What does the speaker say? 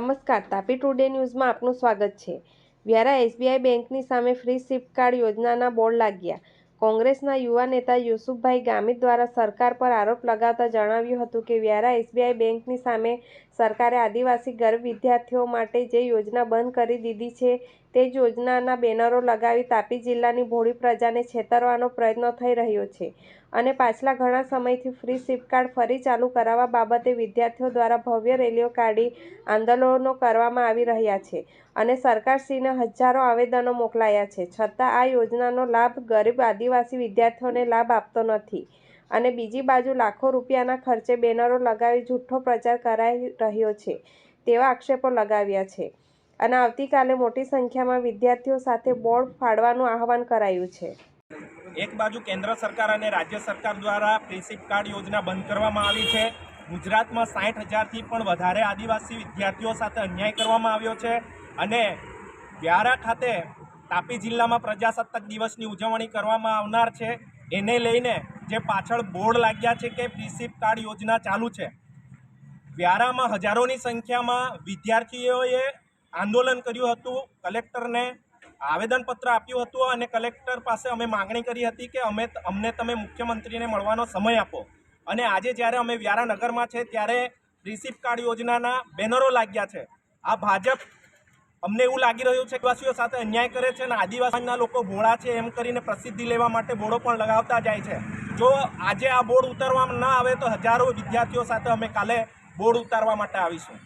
નમસ્કાર, તાપી ટુડે ન્યૂઝમાં આપનું સ્વાગત છે. વ્યારા એસબીઆઈ બેંકની સામે ફ્રી સિપ કાર્ડ યોજનાના બોર્ડ લાગ્યા. કોંગ્રેસના યુવા નેતા યુસુફભાઈ ગામિત દ્વારા સરકાર પર આરોપ લગાવતા જણાવ્યું હતું કે વ્યારા એસબીઆઈ બેંકની સામે સરકારે આદિવાસી ગરીબ વિદ્યાર્થીઓ માટે જે યોજના બંધ કરી દીધી છે, તે જ યોજનાના બેનરો લગાવી તાપી જિલ્લાની ભોળી પ્રજાને છેતરવાનો પ્રયત્ન થઈ રહ્યો છે અને પાછલા ઘણા સમયથી ફ્રી સિપ કાર્ડ ફરી ચાલુ કરાવવા બાબતે વિદ્યાર્થીઓ દ્વારા ભવ્ય રેલીઓ કાઢી આંદોલનો કરવામાં આવી રહ્યા છે અને સરકારશ્રીને હજારો આવેદનો મોકલાયા છે. છતાં આ યોજનાનો લાભ ગરીબ આદિવાસી વિદ્યાર્થીઓને લાભ આપતો નથી. અને બીજી બાજુ લાખો રૂપિયાના ખર્ચે બેનરો લગાવી જૂઠ્ઠો પ્રચાર કરાઈ રહ્યો છે. તેવા આક્ષેપો લગાવ્યા છે. અને આવતીકાલે મોટી સંખ્યામાં વિદ્યાર્થીઓ સાથે બોર્ડ ફાડવાનું આહવાન કરાયું છે. એક બાજુ કેન્દ્ર સરકાર અને રાજ્ય સરકાર દ્વારા પ્રિન્સિપ કાર્ડ યોજના બંધ કરવામાં આવી છે. ગુજરાતમાં સાઠ હજારથી પણ વધારે આદિવાસી વિદ્યાર્થીઓ સાથે અન્યાય કરવામાં આવ્યો છે. અને વ્યારા ખાતે તાપી જિલ્લામાં પ્રજાસત્તાક દિવસની ઉજવણી કરવામાં આવનાર છે. એને લઈને જે પાછળ બોર્ડ લાગ્યા છે કે પ્રિન્સિપ કાર્ડ યોજના ચાલુ છે. વ્યારામાં હજારોની સંખ્યામાં વિદ્યાર્થીઓએ આંદોલન કર્યું હતું. કલેક્ટરને આવેદનપત્ર આપ્યું હતું અને કલેક્ટર પાસે અમે માગણી કરી હતી કે અમે અમને તમે મુખ્યમંત્રીને મળવાનો સમય આપો. અને આજે જ્યારે અમે વ્યારા નગરમાં છે ત્યારે રિસીપ કાર્ડ યોજનાના બેનરો લાગ્યા છે. આ ભાજપ અમને એવું લાગી રહ્યું છે આદિવાસીઓ સાથે અન્યાય કરે છે અને આદિવાસીના લોકો ભોળા છે એમ કરીને પ્રસિદ્ધિ લેવા માટે બોર્ડો પણ લગાવતા જાય છે. જો આજે આ બોર્ડ ઉતારવામાં ન આવે તો હજારો વિદ્યાર્થીઓ સાથે અમે કાલે બોર્ડ ઉતારવા માટે આવીશું.